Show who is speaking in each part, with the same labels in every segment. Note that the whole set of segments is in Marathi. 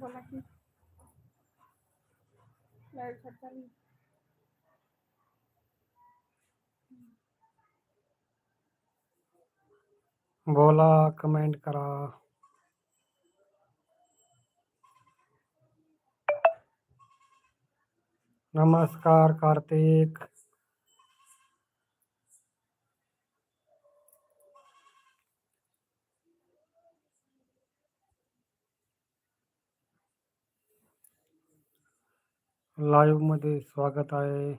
Speaker 1: बोला की लाइट खत्म
Speaker 2: बोला कमेंट करा. नमस्कार कार्तिक. लाईव्हमध्ये स्वागत आहे.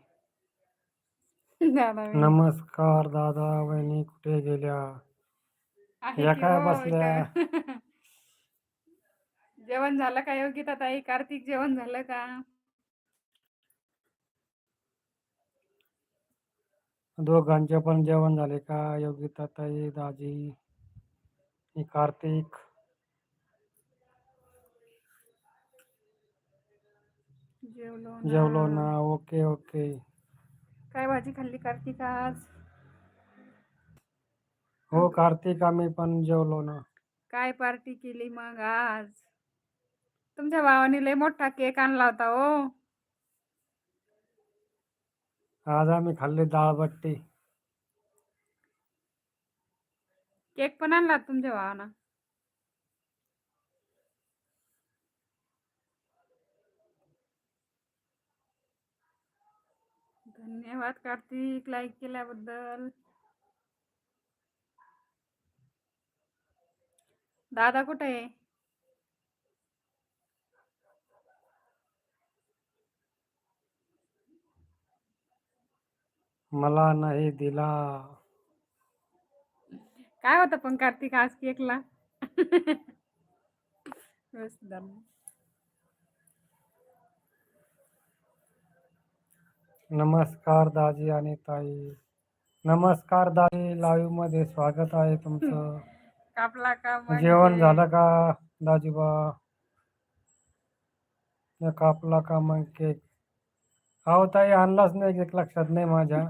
Speaker 2: नमस्कार दादा वहिनी कुठे गेल्या?
Speaker 1: आहे हो
Speaker 2: बसल्या?
Speaker 1: इथं. जेवण झालं का योगिता ताई? कार्तिक जेवण झालं का?
Speaker 2: दोघांचे पण जेवण झाले का? योगिता ताई दाजी कार्तिक.
Speaker 1: जेवलो
Speaker 2: जेवलो ना. Okay okay.
Speaker 1: काय भाजी खाल्ली कार्तिक आज?
Speaker 2: हो कार्तिक आम्ही पण जेवलो ना.
Speaker 1: काय पार्टी केली मग आज? तुमच्या भावाने लय मोठा केक आणला होता हो.
Speaker 2: आज आम्ही खाल्ली डाळ बट्टी.
Speaker 1: केक पण आणला तुमच्या भावानं? धन्यवाद कार्तिक लाईक केल्याबद्दल. दादा कुठे आहे?
Speaker 2: मला नाही दिला.
Speaker 1: काय होतं पण कार्तिक आज केकला.
Speaker 2: नमस्कार दाजी आणि ताई. नमस्कार दाजी लाईव्हमध्ये स्वागत आहे तुमचं.
Speaker 1: कापला का म्हणजे?
Speaker 2: जेवण झालं का दाजीबा? कापला का मग केक? अहो ताई आणलाच नाही केक लक्षात नाही माझ्या.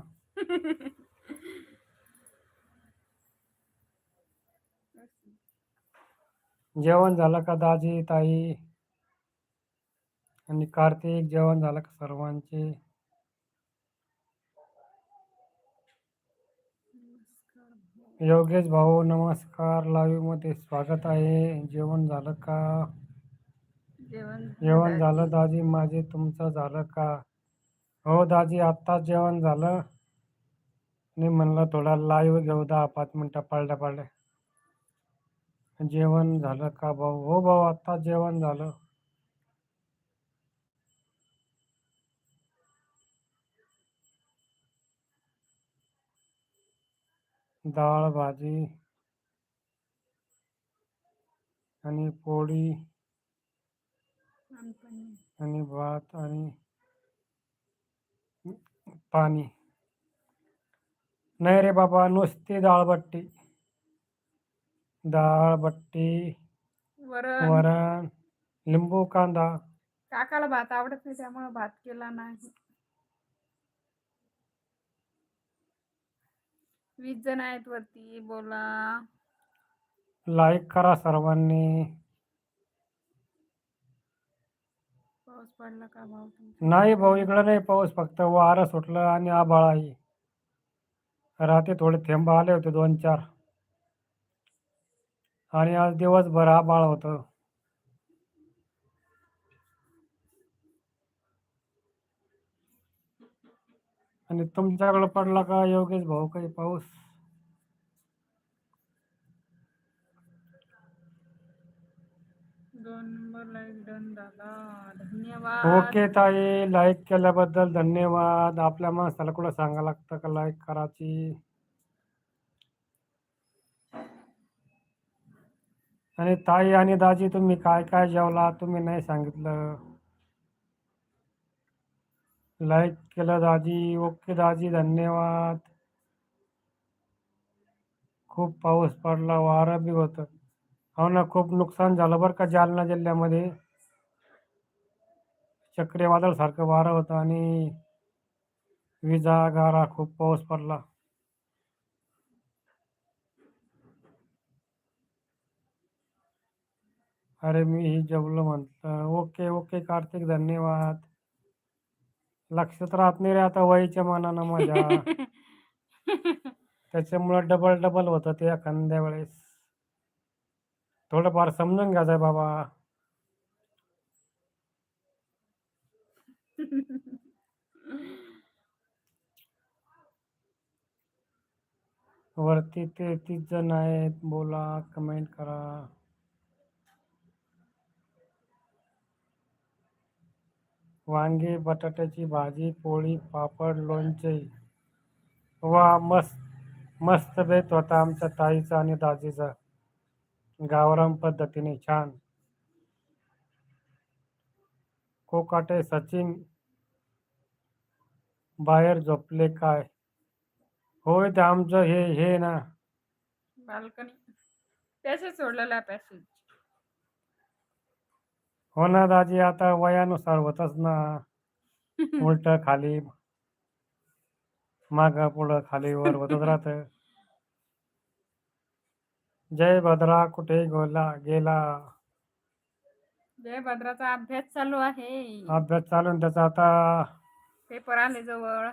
Speaker 2: जेवण झालं का दाजी ताई? आणि कार्तिक जेवण झालं का सर्वांचे? योगेश भाऊ नमस्कार. लाईव्हमध्ये स्वागत आहे. जेवण झालं का?
Speaker 1: जेवण
Speaker 2: झालं. दाजी. माझे तुमचं झालं का? हो दाजी आत्ताच जेवण झालं. आणि म्हणलं थोडा लाईव्ह घेऊ दहा पाच मिनटं पडल्या पडल्या जेवण झालं का भाऊ? हो भाऊ आत्ताच जेवण झालं. डाळ भाजी आणि पोळी. आणि भात आणि पाणी. नाही रे बाबा नुसती डाळबट्टी डाळबट्टी
Speaker 1: वरण.
Speaker 2: वरण लिंबू कांदा.
Speaker 1: काकाला भात आवडत नाही त्यामुळे भात केला नाही. वीस जण आहेत वरती बोला.
Speaker 2: लाईक करा सर्वांनी.
Speaker 1: पाऊस पडला का भाऊ
Speaker 2: नाही भाऊ इकडं नाही पाऊस फक्त वारं सुटलं आणि आभाळ आहे. रात्री थोडे थेंब आले होते दोन चार. आणि आज दिवसभर आभाळ होतं. आणि तुमच्याकडे पडला का योगेश भाऊ काही पाऊस? ओके ताई लाईक केल्याबद्दल धन्यवाद. आपल्या माणसाला कुठं सांगा लागतं का लाईक करायची? आणि ताई आणि दाजी तुम्ही काय काय जेवला तुम्ही नाही सांगितलं. लाईक केलं दाजी ओके दाजी धन्यवाद. खूप पाऊस पडला वारं बी होतं. हो ना खूप नुकसान झालं बरं का जालना जिल्ह्यामध्ये. चक्रीवादळसारखं वारं होतं आणि विजा गारा खूप पाऊस पडला. अरे मी ही जेवलं म्हटलं. ओके ओके कार्तिक धन्यवाद. लक्षात राहत नाही रे आता वयच्या मानानं माझ्या. त्याच्यामुळं डबल डबल होतं ते एखाद्या वेळेस. थोडंफार समजून घ्यायचं बाबा. वरती तेहतीस जण आहेत बोला कमेंट करा. वांगे बटाट्याची भाजी पोळी पापड लोणचे. वा मस्त मस्त बेत होता आमच्या ताईचा आणि दाजीचा. गावरम पद्धतीने छान. कोकाटे सचिन बाहेर झोपले काय? होय ते आमचं हे हे ना.
Speaker 1: बाल्कनी. त्याच सोडलेला पॅसेज
Speaker 2: हो ना दाजी आता वयानुसार होतच ना. उलट खाली माग पुढं खाली वर होतच राहत. जय भद्रा कुठे गोला गेला?
Speaker 1: जय भद्राचा अभ्यास चालू आहे.
Speaker 2: अभ्यास चालून त्याचा आता.
Speaker 1: पेपर आले जवळ.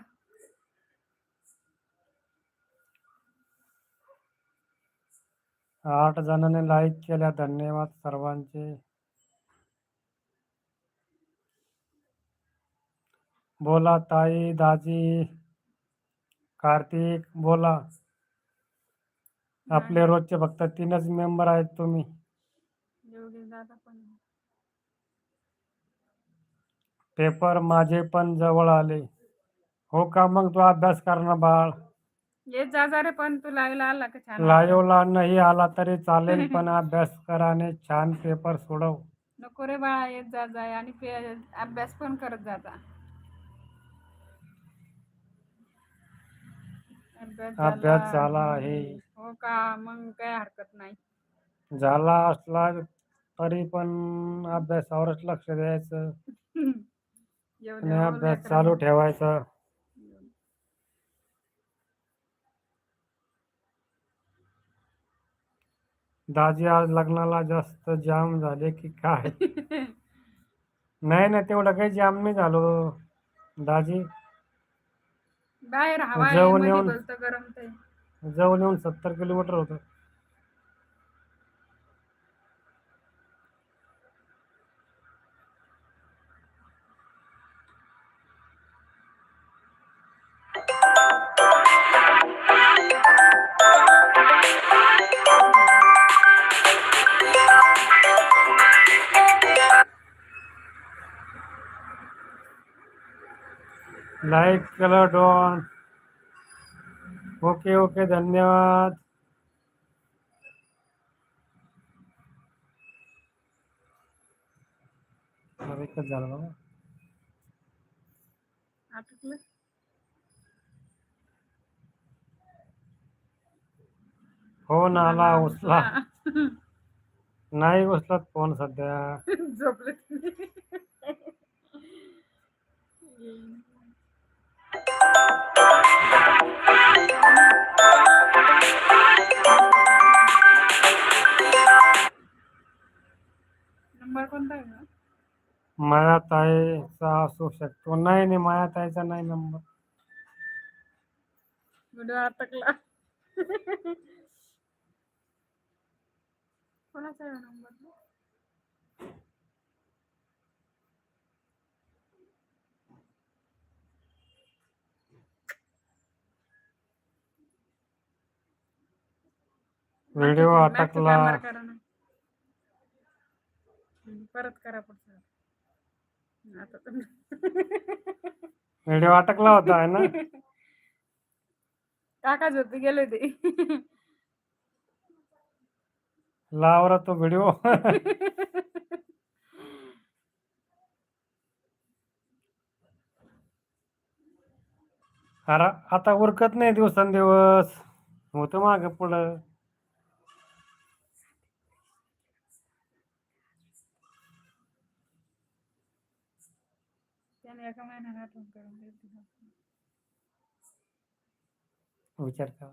Speaker 2: आठ जणांनी लाईक केल्या. धन्यवाद सर्वांचे. बोला ताई दाजी कार्तिक बोला. आपले रोजचे फक्त तीनच मेंबर आहेत तुम्ही. पेपर माझे पण जवळ आले. हो का मग तू अभ्यास कर ना बाळ.
Speaker 1: रे पण तू लाईव्हला आला का छान
Speaker 2: लाईव्हला नाही आला तरी चालेल पण अभ्यास कर आणि छान पेपर सोडव.
Speaker 1: नको रे बाळा येत जा आणि अभ्यास पण करत जाता अभ्यास
Speaker 2: झाला. आहे.
Speaker 1: हो का? मग काय हरकत नाही.
Speaker 2: झाला असला तरी पण अभ्यासावरच लक्ष द्यायचं. आणि अभ्यास. चालू ठेवायचा. दाजी आज लग्नाला जास्त जाम झाले की काय? नाही ना तेवढं काही जाम नाही झालो. दाजी?
Speaker 1: बाहेर हवा आहे
Speaker 2: जाऊन
Speaker 1: मध्ये
Speaker 2: येऊन-
Speaker 1: गरम ते.
Speaker 2: जवळ येऊन सत्तर किलोमीटर होतं. लाईक केलं डॉन. ओके ओके धन्यवाद. एकच झालं बाबा
Speaker 1: आटकलं
Speaker 2: फोन आला उचला.
Speaker 1: हा.
Speaker 2: नाही उचलत फोन सध्या.
Speaker 1: झोपले नंबर कोणता आहे गं?
Speaker 2: माया ताईचा असू शकतो. नाही नाही माया ताईचा नाही नंबर.
Speaker 1: व्हिडिओ अटकला. कोणाचा आहे नंबर?
Speaker 2: व्हिडिओ अटकला.
Speaker 1: परत करा पुढचा. आता
Speaker 2: व्हिडिओ अटकला होता आहे ना?
Speaker 1: काका झोपी गेले ते
Speaker 2: लावरा तो व्हिडिओ. अरे आता उरकत नाही दिवसेंदिवस. होतं माग पुढं.
Speaker 1: एका महिन्यात आठवण करून दिली
Speaker 2: विचार करा।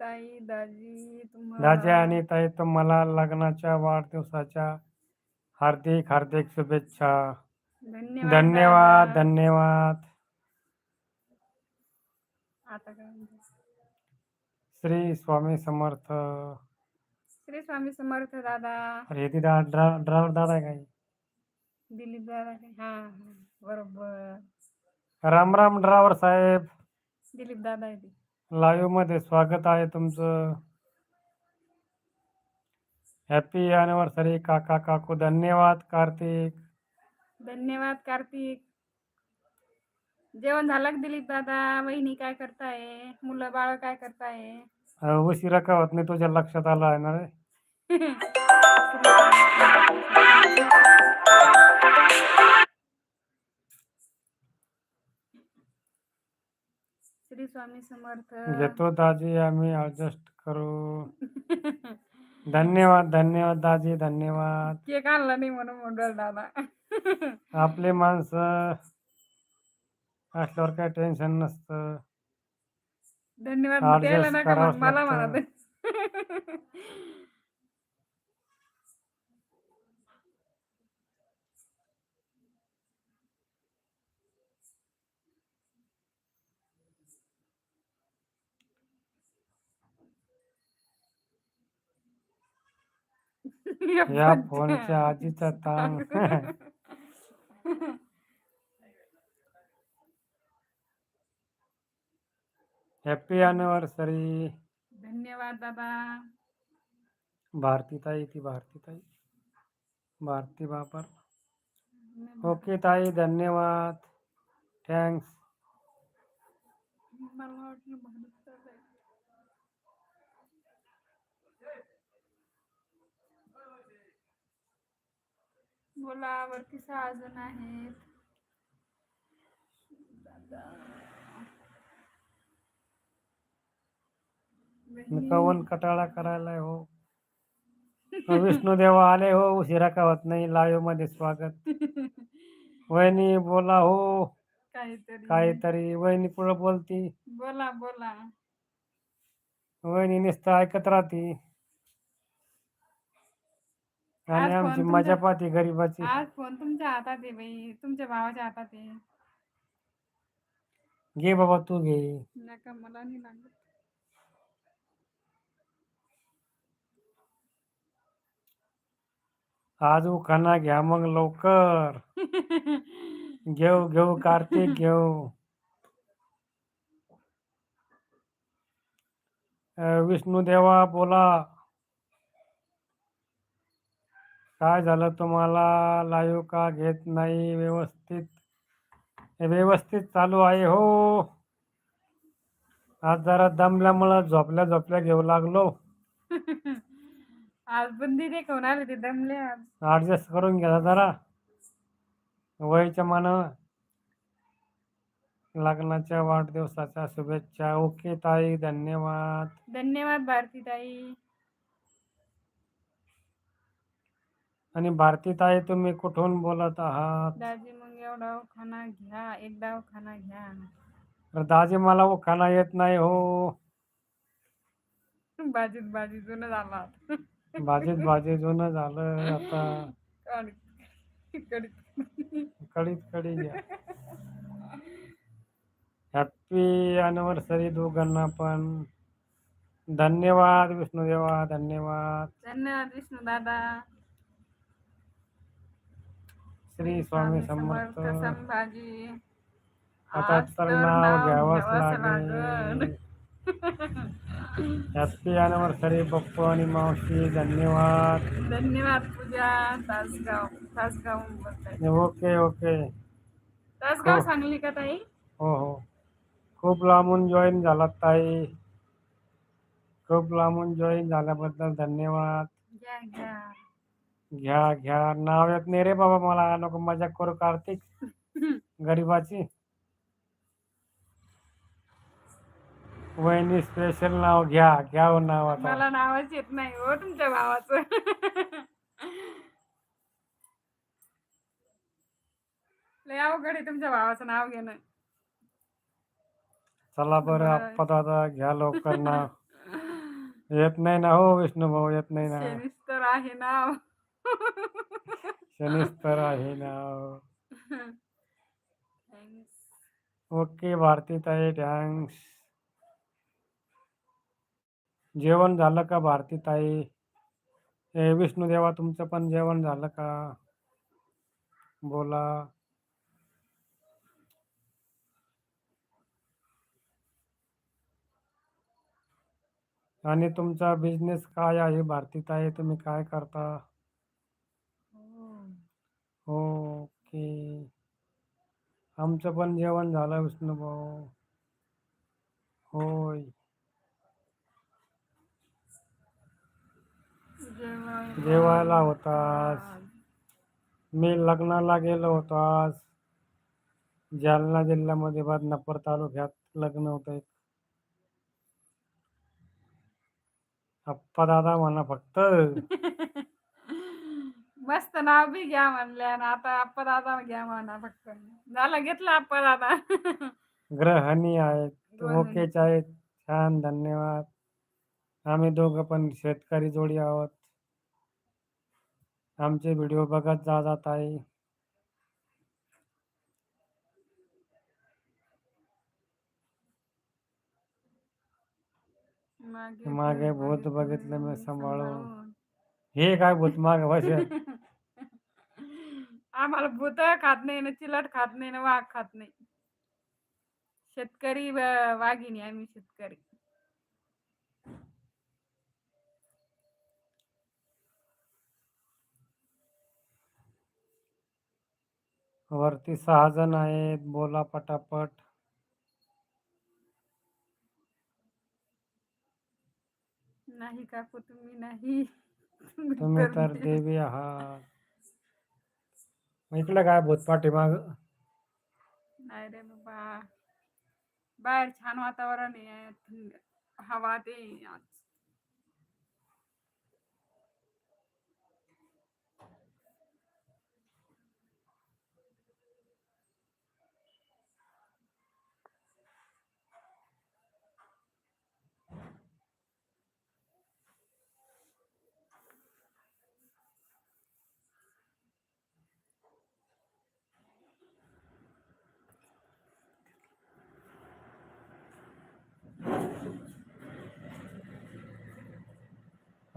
Speaker 1: ताई दाजी
Speaker 2: दाजी
Speaker 1: तुम्हाला
Speaker 2: आणि ताई तुम्हाला लग्नाच्या वाढदिवसाच्या हार्दिक हार्दिक शुभेच्छा.
Speaker 1: धन्यवाद
Speaker 2: धन्यवाद
Speaker 1: दादा.
Speaker 2: धन्यवाद.
Speaker 1: आता काय म्हणते?
Speaker 2: श्री स्वामी समर्थ.
Speaker 1: श्री स्वामी समर्थ दादा.
Speaker 2: अरे हे ड्रायव्हर दादा आहे काय
Speaker 1: दिलीप दादा हा हा. बरोबर.
Speaker 2: राम राम ड्रायव्हर साहेब.
Speaker 1: दिलीप दादा आहे ते.
Speaker 2: लाईव्हमध्ये स्वागत आहे तुमचं. हॅपी अॅनिव्हर्सरी काका काकू. धन्यवाद कार्तिक.
Speaker 1: धन्यवाद कार्तिक. जेवण झालं का दिलीप दादा? वहिनी काय करताय? मुलं बाळ काय करताय?
Speaker 2: अं, उशिरा का होत नाही तुझ्या लक्षात आलं आहे ना रे?
Speaker 1: श्री स्वामी समर्थ.
Speaker 2: घेतो दाजी आम्ही ऍडजस्ट करू. धन्यवाद धन्यवाद दाजी धन्यवाद.
Speaker 1: केक आणला नाही म्हणून म्हणून दादा.
Speaker 2: आपली माणसं असल्यावर काय टेन्शन नसतं.
Speaker 1: धन्यवाद द्यायला नका मला. म्हणा.
Speaker 2: या फोनच्या आजीचा ताण हॅपी अॅनिव्हर्सरी
Speaker 1: धन्यवाद दादा
Speaker 2: भारती ताई ती भारती ताई। भारती बापर ओके ताई धन्यवाद। थँक्स
Speaker 1: बोला वरती सहा जण आहेत.
Speaker 2: कवन कटाळा करायला हो. विष्णू देवा आले हो उशिरा का होत नाही लाईव्हमध्ये स्वागत. वहिनी बोला हो.
Speaker 1: काहीतरी.
Speaker 2: काहीतरी. वहिनी पुढं बोलती.
Speaker 1: बोला बोला.
Speaker 2: वहिनी नुसतं ऐकत राहती. आणि
Speaker 1: आज
Speaker 2: आमची
Speaker 1: फोन
Speaker 2: मजा
Speaker 1: तुमच्या-
Speaker 2: पाहती गरीबाची.
Speaker 1: आज फोन तुमच्या हातात आहे बाई? तुमच्या भावाच्या हातात आहे.
Speaker 2: घे बाबा तू घे.
Speaker 1: नका मला नाही लागत.
Speaker 2: आज उखाना घ्या मग लवकर. घेऊ घेऊ कार्तिक घेऊ. अं, विष्णू देवा बोला. काय झालं तुम्हाला? लाईव्ह का घेत नाही व्यवस्थित? व्यवस्थित चालू आहे हो. आज जरा दमल्यामुळं झोपल्या झोपल्या घेऊ लागलो.
Speaker 1: आज बुंदी देखून आले ते दमले आज
Speaker 2: ऍडजस्ट करून घ्या जरा. वयच्या मानानं लग्नाच्या वाढदिवसाच्या शुभेच्छा. ओके ताई धन्यवाद.
Speaker 1: धन्यवाद भारती ताई.
Speaker 2: आणि भारती ताई तुम्ही कुठून बोलत आहात?
Speaker 1: दाजी मग एवढा खाना घ्या एकदा खाना घ्या.
Speaker 2: तर दाजी मला खाना येत नाही हो.
Speaker 1: बाजीत बाजी जुनं झाला
Speaker 2: भाजीत भाजी जुनं झालं आता. कडीत कडी घ्या. हॅपी अॅनिव्हर्सरी दोघांना पण. धन्यवाद विष्णुदेवा धन्यवाद.
Speaker 1: धन्यवाद विष्णू दादा
Speaker 2: श्री स्वामी समर्थ
Speaker 1: संभाजी
Speaker 2: आता
Speaker 1: आज
Speaker 2: तर
Speaker 1: तर
Speaker 2: नाव
Speaker 1: नाव
Speaker 2: घ्यावंच
Speaker 1: घ्यावंच
Speaker 2: लागेल हॅपी अॅनिव्हर्सरी पप्पू आणि मावशी धन्यवाद
Speaker 1: धन्यवाद पूजा तासगाव तासगाव बोलताय
Speaker 2: ओके ओके
Speaker 1: तासगाव
Speaker 2: हो.
Speaker 1: सांगली का ताई
Speaker 2: हो हो खूप लांबून जॉईन झालात ताई खूप लांबून जॉईन झाल्याबद्दल धन्यवाद
Speaker 1: घ्या घ्या
Speaker 2: घ्या घ्या. नाव येत नाही रे बाबा मला. नको मजा करू कार्तिक. गरीबाची. वहिनी स्पेशल नाव घ्या. घ्या हो नाव आता.
Speaker 1: मला नावच येत नाही हो तुमच्या भावाचं. लय अवघड आहे तुमच्या भावाचं नाव घेणं.
Speaker 2: चला बरं
Speaker 1: बरं.
Speaker 2: आप्पा दादा घ्या लवकर नाव. येत नाही ना हो विष्णू भाऊ येत नाही ना.
Speaker 1: शनीच तर आहे ना
Speaker 2: शनीच तर आहे ना.
Speaker 1: थँक्स
Speaker 2: ओके भारती ताई थँक्स जेवण झालं का भारती ताई? ए विष्णुदेवा तुमचं पण जेवण झालं का? बोला. आणि तुमचा बिझनेस काय आहे भारती ताई? तुम्ही काय करता? ओके. आमचं पण जेवण झालं विष्णुभाऊ होय.
Speaker 1: जेवायला
Speaker 2: जेवायला होतास.
Speaker 1: आज.
Speaker 2: मी लग्नाला गेलो होतो आज जालना जिल्ह्यामध्ये बदनापूर तालुक्यात लग्न होतं एक. अप्पा दादा म्हणा फक्त.
Speaker 1: मस्त नाव बी घ्या म्हणल्या ना आता आप्पा दादा घ्या म्हणा फक्त. झालं घेतलं आप्पा दादा
Speaker 2: ग्रहणी आहेत. ओकेच आहेत. छान धन्यवाद. आम्ही दोघं पण शेतकरी जोडी आहोत. आमचे व्हिडिओ बघत जा जात आहे
Speaker 1: मागे भूत
Speaker 2: बघितलं मी
Speaker 1: मी
Speaker 2: सांभाळून. हे काय भूत माग
Speaker 1: आम्हाला भूत खात नाही ना चिलट खात नाही ना वाघ खात नाही. शेतकरी व- वाघिणी आम्ही शेतकरी.
Speaker 2: वरती सहा जण आहेत बोला पटापट.
Speaker 1: नाही काकू तुम्ही नाही.
Speaker 2: तुम्ही तर
Speaker 1: देवी.
Speaker 2: आहात मग इकडे काय
Speaker 1: नाही रे बाबा। बाहेर छान वातावरण आहे थंड हवा ते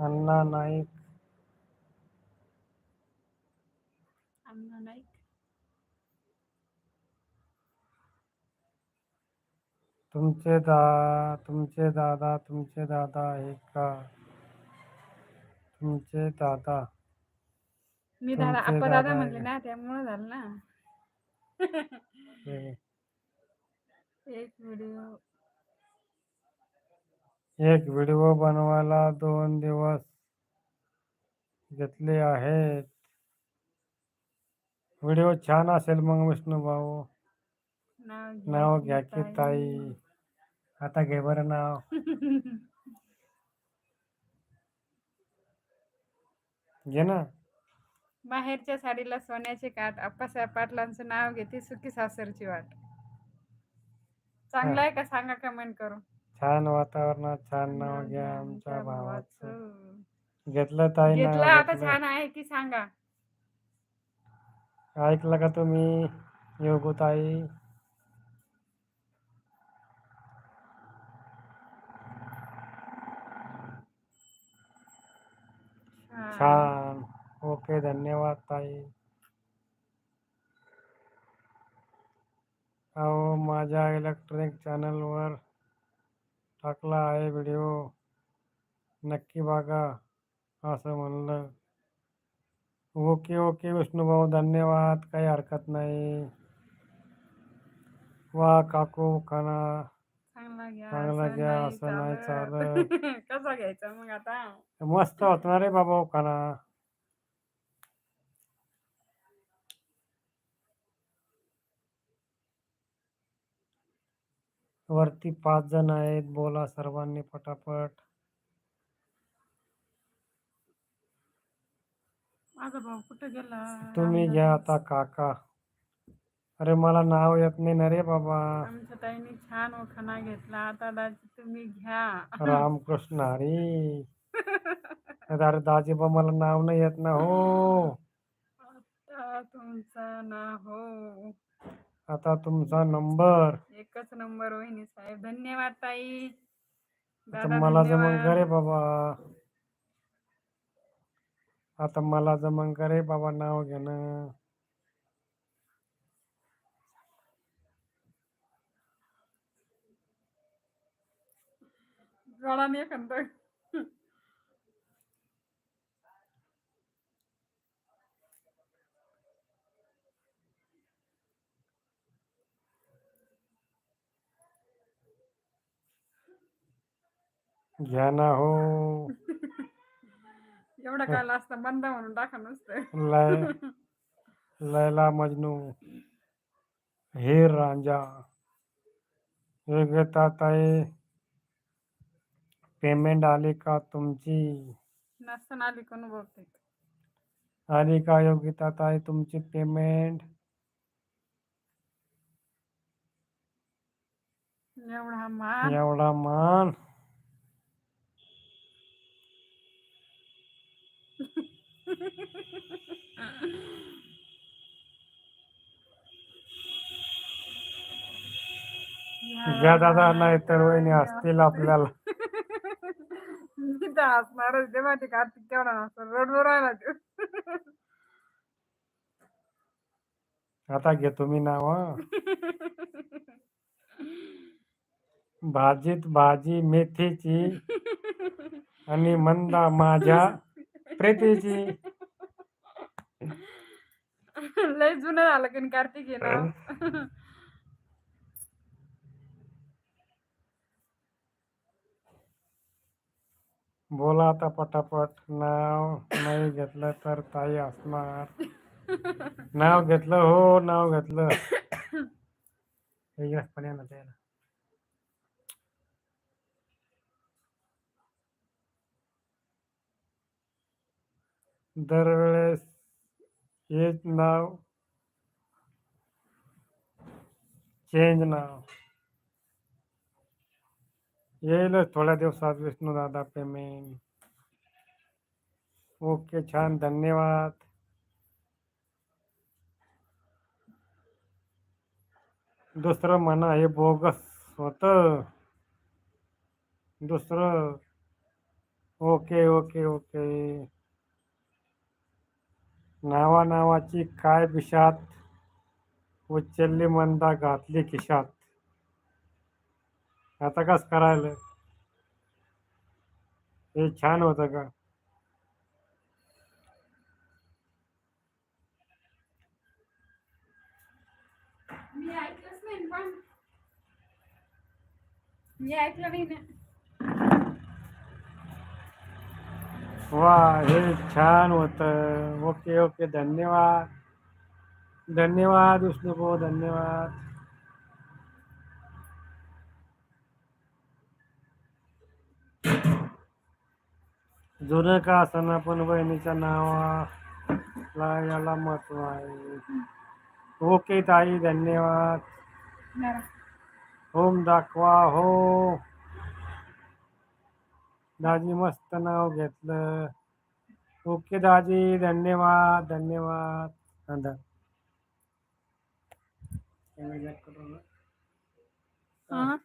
Speaker 2: अण्णा नाईक.
Speaker 1: नाईक.
Speaker 2: तुमचे दा तुमचे दादा तुमचे दादा आहे का? तुमचे दादा.
Speaker 1: मी दादा
Speaker 2: तुमचे
Speaker 1: आप्पा दादा
Speaker 2: दादा
Speaker 1: म्हणले
Speaker 2: आहे.
Speaker 1: ना त्यामुळे झालं ना. एक व्हिडिओ
Speaker 2: एक व्हिडिओ बनवायला दोन दिवस घेतले आहेत. व्हिडिओ छान असेल मग विष्णू भाऊ
Speaker 1: नाव
Speaker 2: घ्या की ताई. आता घे बरं नाव. घे ना.
Speaker 1: बाहेरच्या साडीला सोन्याचे काठ अप्पासाहेब पाटलांचं नाव घेते सुकी सासरची वाट. चांगलं आहे का? सांगा कमेंट करून.
Speaker 2: छान वातावरणात छान नाव घ्या आमच्या भावाचं. घेतलं ताई
Speaker 1: घेतलं आता
Speaker 2: घेतलं.
Speaker 1: छान आहे की सांगा.
Speaker 2: ऐकलं का तुम्ही योगू ताई?
Speaker 1: छान.
Speaker 2: छान. ओके धन्यवाद ताई. अहो माझ्या इलेक्ट्रॉनिक चॅनलवर टाकला आहे व्हिडिओ. नक्की बघा असं म्हणलं. ओके ओके विष्णुभाऊ धन्यवाद. काही हरकत नाही. वा काकू खाना
Speaker 1: चांगला घ्या असं नाही
Speaker 2: असं नाही
Speaker 1: चालत. कसा घ्यायचा मग आता?
Speaker 2: मस्त होता रे बाबा खाना वरती पाच जण आहेत. बोला सर्वांनी पटापट.
Speaker 1: माझा भाऊ कुठे गेला?
Speaker 2: तुम्ही घ्या आता काका. अरे मला नाव येत नाही ना रे बाबा.
Speaker 1: आमच्या ताईने छान ओखाणा घेतला. आता दाजी तुम्ही घ्या.
Speaker 2: रामकृष्ण हरी अरे दाजीबा मला नाव नाही येत ना हो.
Speaker 1: तुमचा ना हो.
Speaker 2: आता तुमचा नंबर.
Speaker 1: एकच नंबर वहिनी साहेब. धन्यवाद ताई.
Speaker 2: आता
Speaker 1: दादा
Speaker 2: मला जमन
Speaker 1: धन्यवाद.
Speaker 2: करे बाबा. आता मला जमन करे बाबा नाव घेणं.
Speaker 1: गळा नाही एखादं.
Speaker 2: घ्या ना हो
Speaker 1: एवढं काय असतं बंद म्हणून टाका नुसतं
Speaker 2: लय लैला मजनू रांझा योग्यता ताई पेमेंट आली का तुमची
Speaker 1: नसताना आली कोण बहुतेक
Speaker 2: आली का योग्यता ताई तुमची पेमेंट
Speaker 1: एवढा मान
Speaker 2: एवढा मान घ्या दादा नाही तर वहिनी असतील आपल्याला.
Speaker 1: हसणारच ते माहिती कार्तिक केवढा हसतो रडू राहिला तो.
Speaker 2: आता घेतो मी नाव. भाजीत भाजी मेथीची आणि मंदा माझ्या प्रीतीची.
Speaker 1: लय जुनं झालं की कार्तिक आहे ना
Speaker 2: बोला आता पटापट. नाव नाही घेतलं तर ताई असणार. नाव घेतलं हो नाव घेतलं. दरवेळेस हेच नाव चेंज नाव येईलच थोड्या दिवसात विष्णू दादा पेमेंट ओके, छान, धन्यवाद. दुसरं म्हणा हे बोगस होत. दुसरं, ओके ओके ओके. नावा नावाची काय बिशात? उचलली मंदा घातली खिशात. आता कस करायला? हे छान होतं का?
Speaker 1: मी ऐकलंच नाही पण मी ऐकलं नाही.
Speaker 2: वा हे छान होतं ओके ओके धन्यवाद। धन्यवाद विष्णू भाऊ धन्यवाद। जुनं का असताना पण बहिणीच्या नावाला याला महत्व आहे ओके ताई धन्यवाद. होम दाखवा हो। दाजी मस्त नाव घेतलं. ओके दाजी धन्यवाद धन्यवाद. धन्यवाद.
Speaker 1: हा?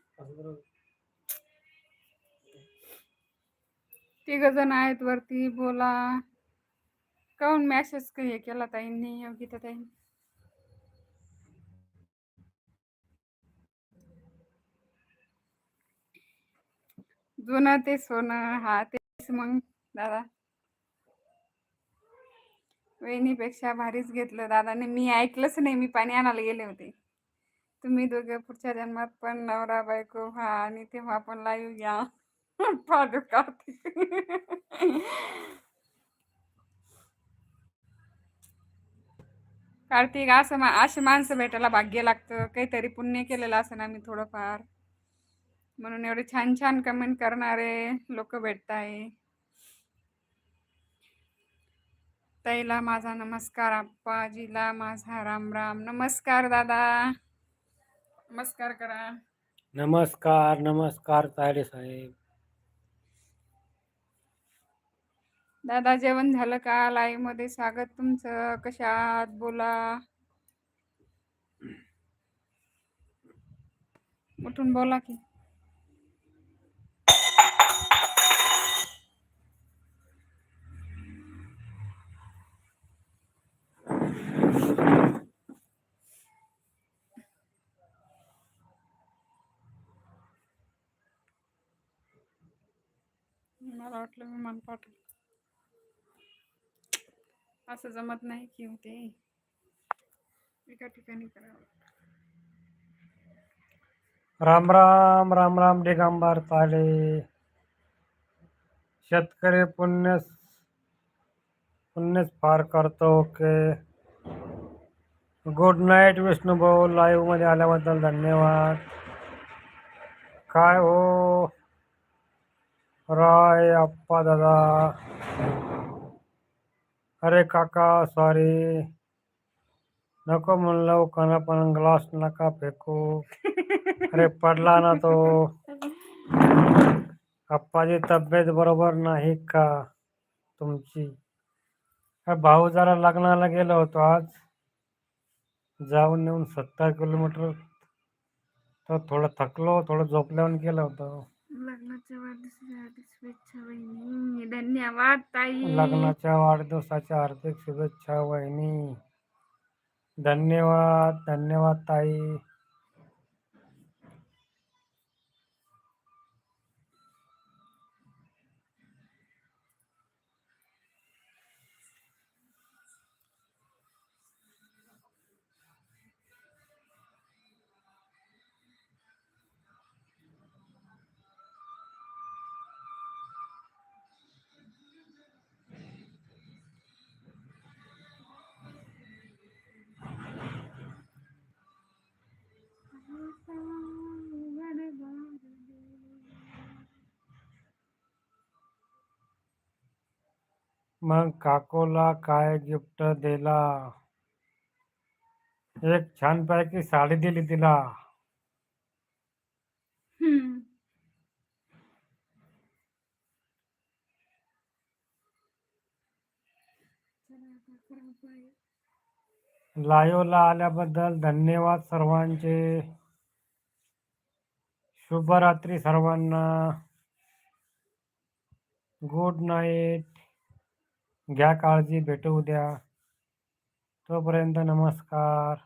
Speaker 1: तिघ जण आहेत वरती बोला. काऊन मॅसेज हे केला ताईंनी योगिता ताईंनी? जुनं ते सोनं हा तेच मग दादा. वहिनीपेक्षा भारीच घेतलं दादाने. मी ऐकलंच नाही मी पाणी आणायला गेले होते. तुम्ही दोघे पुढच्या जन्मात पण नवरा बायको व्हा आणि तेव्हा पण लाईव्ह घ्या. पाहतो कार्तिक कार्तिक असं मा असे माणसं भेटायला भाग्य लागतं. काहीतरी पुण्य केलेलं असं ना मी थोडंफार. म्हणून एवढे छान छान कमेंट करणारे लोक भेटताय. ताईला माझा नमस्कार आप्पाजीला माझा राम राम नमस्कार दादा. नमस्कार करा.
Speaker 2: नमस्कार नमस्कार तायडे साहेब.
Speaker 1: दादा जेवण झालं का? लाईव्हमध्ये स्वागत तुमचं. कशा आहात? बोला. उठून बोला की. मला वाटलं मी असं जमत नाही की होते
Speaker 2: राम राम राम राम, दिगंबर तायडे शेतकरी पुण्य पुण्यच फार करतो, ओके. गुड नाईट विष्णू भाऊ मध्ये आल्याबद्दल धन्यवाद. काय हो? राय अप्पा दादा। अरे काका सॉरी नको म्हणलं कोणा पण ग्लास नका फेकू. अरे पडला ना तो. अप्पाची तब्येत बरोबर नाही का तुमची? भाऊ जरा लग्नाला गेलो होतो आज. जाऊन येऊन सत्तर किलोमीटर तर थोडं थकलो थोडं झोपल्यावर गेलो होतो.
Speaker 1: लग्नाच्या वाढदिवसाच्या हार्दिक शुभेच्छा वहिनी. धन्यवाद ताई.
Speaker 2: लग्नाच्या वाढदिवसाच्या हार्दिक शुभेच्छा वहिनी. धन्यवाद धन्यवाद ताई. मग काकोला काय गिफ्ट दिला? एक छानपैकी साडी दिली तिला.
Speaker 1: हम्म.
Speaker 2: लाईव्हला आल्याबद्दल धन्यवाद सर्वांचे. शुभरात्री सर्वांना. Good night. घ्या काळजी भेटू उद्या. तोपर्यंत नमस्कार.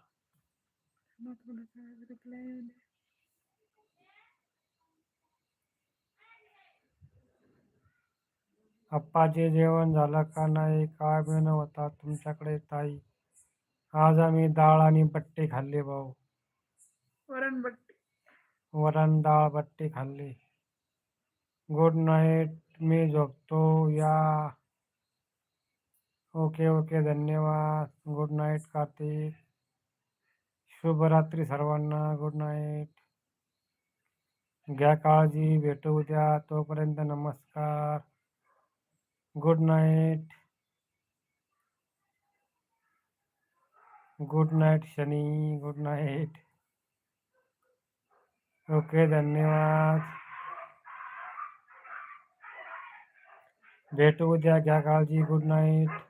Speaker 2: अप्पाचे जेवण झालं का नाही काय होता तुमच्याकडे ताई? आज आम्ही डाळ आणि बट्टे खाल्ले भाऊ.
Speaker 1: वरण बट्टी.
Speaker 2: वरण डाळ बट्टी खाल्ली. गुड नाईट मी झोपतो. या. Okay okay. धन्यवाद. Good night Kartik. शुभरात्री सर्वांना. Good night. घ्या काळजी. भेटू उद्या. तोपर्यंत नमस्कार. Good night. Good night Shani. Good night. Okay धन्यवाद. भेटू उद्या. घ्या काळजी. Good night.